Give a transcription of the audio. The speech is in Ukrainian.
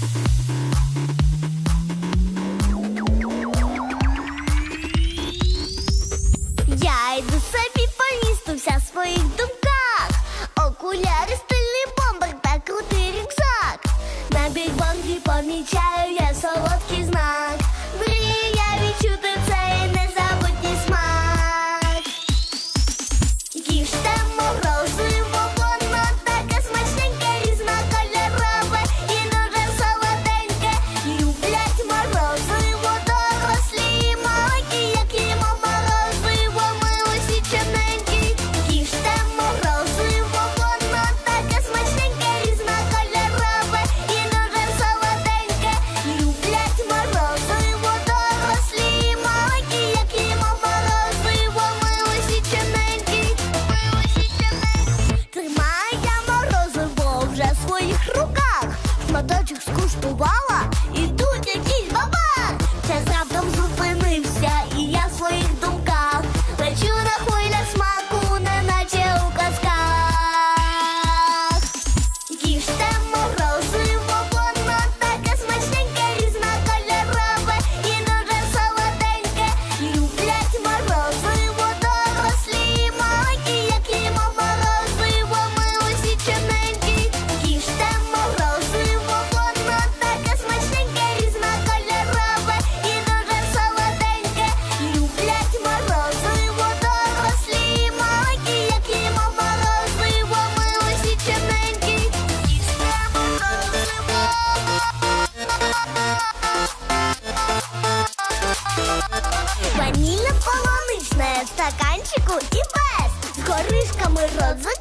Я йду собі по вся в думках. Окуляри, стильний бомбер та крутий рюкзак. На бігбонгі помічаю. Ванильно-полуночное в стаканчику и без. С горышками розок